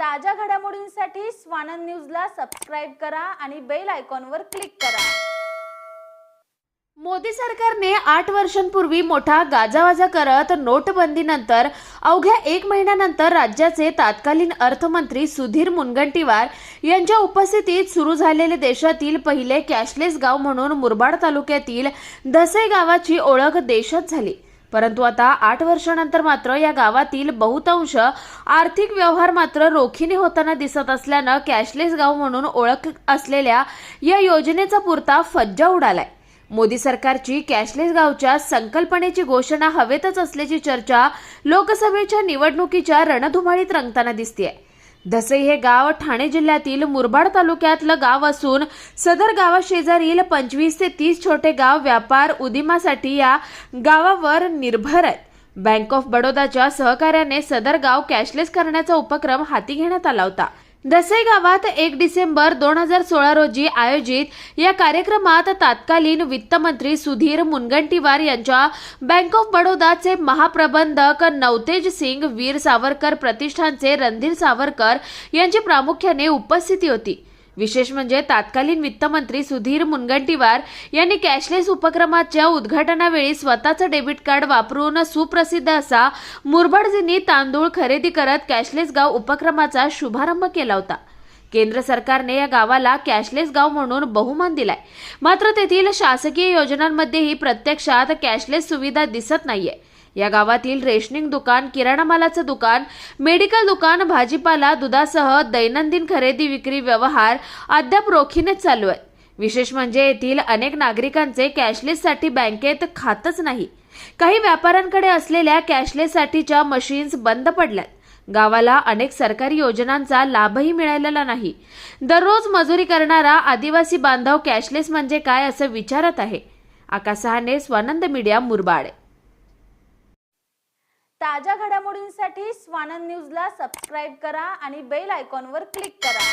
ताज्या घडामोडींसाठी स्वानंद न्यूजला सबस्क्राईब करा आणि बेल आयकॉनवर क्लिक करा. मोदी सरकारने आठ वर्षांपूर्वी मोठा गाजावाजा करत नोटबंदीनंतर अवघ्या एक महिन्यानंतर राज्याचे तत्कालीन अर्थमंत्री सुधीर मुनगंटीवार यांच्या उपस्थितीत सुरू झालेले देशातील पहिले कॅशलेस गाव म्हणून मुरबाड तालुक्यातील धसई गावाची ओळख देशात झाली. परंतु आता आठ वर्षानंतर मात्र या गावातील बहुतांश आर्थिक व्यवहार मात्र रोखीने होताना दिसत असल्यानं कॅशलेस गाव म्हणून ओळख असलेल्या या योजनेचा पुरता फज्जा उडालाय. मोदी सरकारची कॅशलेस गावच्या संकल्पनेची घोषणा हवेतच असल्याची चर्चा लोकसभेच्या निवडणुकीच्या रणधुमाळीत रंगताना दिसतीये. धसई हे गाव ठाणे जिल्ह्यातील मुरबाड तालुक्यातलं गाव असून सदर गावाशेजारील पंचवीस ते तीस छोटे गाव व्यापार उदिमासाठी या गावावर निर्भर आहेत. बँक ऑफ बडोदाच्या सहकार्याने सदर गाव कॅशलेस करण्याचा उपक्रम हाती घेण्यात आला होता. दसई गावात एक डिसेंबर दोन हजार सोळा रोजी आयोजित या कार्यक्रमात तत्कालीन वित्तमंत्री सुधीर मुनगंटीवार यांच्या बँक ऑफ बडोदाचे महाप्रबंधक नवतेज सिंग वीर सावरकर प्रतिष्ठानचे रणधीर सावरकर यांची प्रामुख्याने उपस्थिती होती. विशेष म्हणजे तत्कालीन वित्तमंत्री सुधीर मुनगंटीवार यांनी कॅशलेस उपक्रमाच्या उद्घाटनावेळी स्वतःचं डेबिट कार्ड वापरून सुप्रसिद्ध असा मुरबाडजींनी तांदूळ खरेदी करत कॅशलेस गाव उपक्रमाचा शुभारंभ केला होता. केंद्र सरकारने या गावाला कॅशलेस गाव म्हणून बहुमान दिलाय. मात्र तेथील शासकीय योजनांमध्येही प्रत्यक्षात कॅशलेस सुविधा दिसत नाहीये. या गावातील रेशनिंग दुकान किराणा मालाचं दुकान मेडिकल दुकान भाजीपाला दुधासह दैनंदिन खरेदी विक्री व्यवहार अद्याप रोखीनेच चालू आहे विशेष म्हणजे येथील अनेक नागरिकांचे कॅशलेससाठी बँकेत खातच नाही. काही व्यापाऱ्यांकडे असलेल्या कॅशलेससाठीच्या मशीन्स बंद पडल्यात. गावाला अनेक सरकारी योजनांचा लाभही मिळालेला नाही. दररोज मजुरी करणारा आदिवासी बांधव कॅशलेस म्हणजे काय असं विचारत आहे. आकाश सहाने स्वानंद मीडिया मुरबाड. ताज्या घडामोडींसाठी स्वानंद न्यूजला सबस्क्राईब करा आणि बेल आयकॉनवर क्लिक करा.